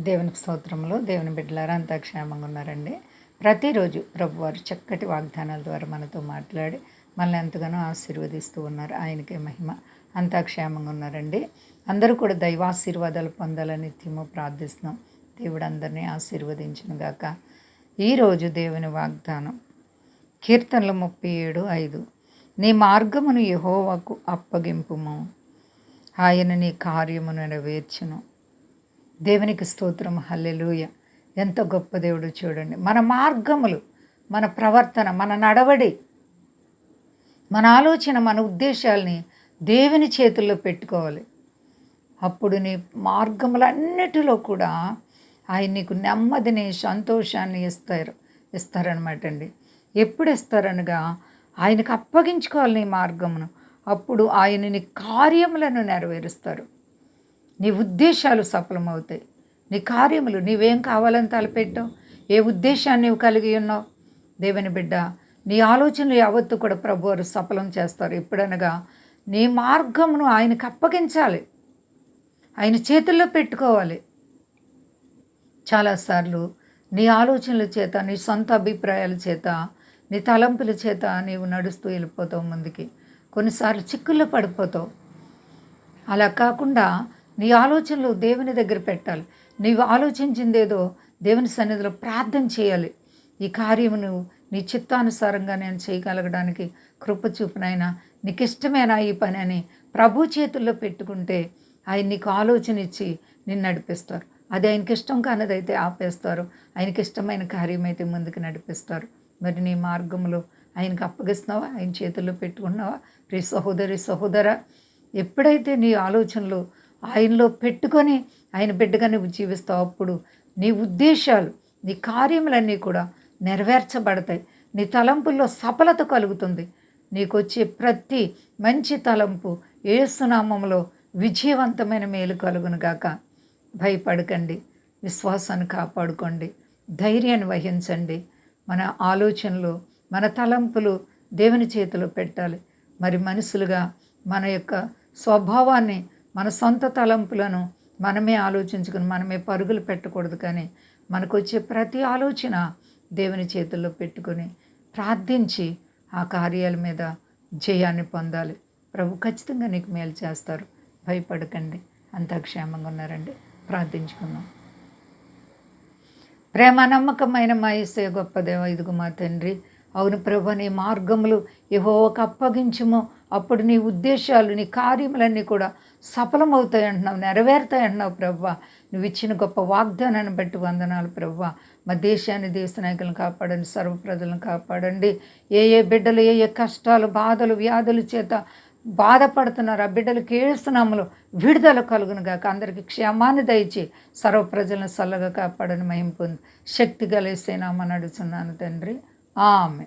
దేవుని స్తోత్రంలో దేవుని బిడ్డలారా అంతా క్షేమంగా ఉన్నారండి. ప్రతిరోజు ప్రభువారు చక్కటి వాగ్దానాల ద్వారా మనతో మాట్లాడి మనల్ని ఎంతగానో ఆశీర్వదిస్తూ ఉన్నారు. ఆయనకే మహిమ. అంతా క్షేమంగా ఉన్నారండి. అందరూ కూడా దైవాశీర్వాదాలు పొందాలని నిత్యము ప్రార్థిస్తున్నాం. దేవుడు అందరినీ ఆశీర్వదించును గాక. ఈరోజు దేవుని వాగ్దానం కీర్తనలు ముప్పై ఏడు ఐదు. నీ మార్గమును యహోవాకు అప్పగింపుము. ఆయన నీ కార్యమును నెరవేర్చును. దేవునికి స్తోత్రం హల్లెలూయ. ఎంత గొప్ప దేవుడు చూడండి. మన మార్గములు మన ప్రవర్తన మన నడవడి మన ఆలోచన మన ఉద్దేశాల్ని దేవుని చేతుల్లో పెట్టుకోవాలి. అప్పుడు నీ మార్గములన్నిటిలో కూడా ఆయన నీకు నెమ్మదిని సంతోషాన్ని ఇస్తారు ఇస్తారనమాట అండి. ఎప్పుడు ఇస్తారనగా ఆయనకు అప్పగించుకోవాలి నీ మార్గమును. అప్పుడు ఆయన నీ కార్యములను నెరవేరుస్తారు. నీ ఉద్దేశాలు సఫలమవుతాయి. నీ కార్యములు నీవేం కావాలని తలపెట్టావు? ఏ ఉద్దేశాన్ని నువ్వు కలిగి ఉన్నావు? దేవుని బిడ్డ నీ ఆలోచనలు యావత్తు కూడా ప్రభు వారు సఫలం చేస్తారు. ఎప్పుడనగా నీ మార్గమును ఆయనకు అప్పగించాలి. ఆయన చేతుల్లో పెట్టుకోవాలి. చాలాసార్లు నీ ఆలోచనల చేత నీ సొంత అభిప్రాయాల చేత నీ తలంపుల చేత నీవు నడుస్తూ వెళ్ళిపోతావు ముందుకి. కొన్నిసార్లు చిక్కుల్లో పడిపోతావు. అలా కాకుండా నీ ఆలోచనలు దేవుని దగ్గర పెట్టాలి. నీవు ఆలోచించిందేదో దేవుని సన్నిధిలో ప్రార్థన చేయాలి. ఈ కార్యమును నీ చిత్తానుసారంగా నేను చేయగలగడానికి కృప చూపునైనా నీకు ఇష్టమైన ఈ పని అని ప్రభు చేతుల్లో పెట్టుకుంటే ఆయన నీకు ఆలోచన ఇచ్చి నిన్ను నడిపిస్తారు. అది ఆయనకి ఇష్టం కానిదైతే ఆపేస్తారు. ఆయనకి ఇష్టమైన కార్యం అయితే ముందుకు నడిపిస్తారు. మరి నీ మార్గంలో ఆయనకు అప్పగిస్తున్నావా? ఆయన చేతుల్లో పెట్టుకున్నావా? ప్రి సహోదరి సహోదర ఎప్పుడైతే నీ ఆలోచనలు ఆయనలో పెట్టుకొని ఆయన బిడ్డగా నువ్వు జీవిస్తావు. అప్పుడు నీ ఉద్దేశాలు నీ కార్యములన్నీ కూడా నెరవేర్చబడతాయి. నీ తలంపుల్లో సఫలత కలుగుతుంది. నీకు వచ్చే ప్రతి మంచి తలంపు ఏసునామంలో విజయవంతమైన మేలు కలుగును గాక. భయపడకండి విశ్వాసాన్ని కాపాడుకోండి ధైర్యాన్ని వహించండి. మన ఆలోచనలు మన తలంపులు దేవుని చేతిలో పెట్టాలి. మరి మనుషులుగా మన యొక్క స్వభావాన్ని మన సొంత తలంపులను మనమే ఆలోచించుకుని మనమే పరుగులు పెట్టకూడదు కానీ మనకు వచ్చే ప్రతి ఆలోచన దేవుని చేతుల్లో పెట్టుకొని ప్రార్థించి ఆ కార్యాల మీద జయాన్ని పొందాలి. ప్రభు ఖచ్చితంగా నీకు మేలు చేస్తారు. భయపడకండి. అంతా క్షేమంగా ఉన్నారండి. ప్రార్థించుకుందాం. ప్రేమ నమ్మకమైన మా ఇసే గొప్ప దేవ ఇదిగో మా తండ్రి. అవును ప్రభు నీ మార్గములు ఒక అప్పగించుమో. అప్పుడు నీ ఉద్దేశాలు నీ కార్యములన్నీ కూడా సఫలమవుతాయి అంటున్నావు నెరవేరుతాయి అంటున్నావు ప్రవ్వ. నువ్వు ఇచ్చిన గొప్ప వాగ్దానాన్ని బట్టి వందనాలు ప్రవ్వ. మా దేశాన్ని దేశ నాయకులను కాపాడండి సర్వ ప్రజలను కాపాడండి. ఏ ఏ బిడ్డలు ఏ ఏ కష్టాలు బాధలు వ్యాధుల చేత బాధపడుతున్నారు ఆ బిడ్డలకు ఏడుస్తున్నాములు విడుదల కలుగును గాక. అందరికి క్షేమాన్ని దయచి సర్వ ప్రజలను చల్లగా కాపాడని మహింపు పొంది శక్తి కలిసేనామని అడుగుతున్నాను తండ్రి. ఆమె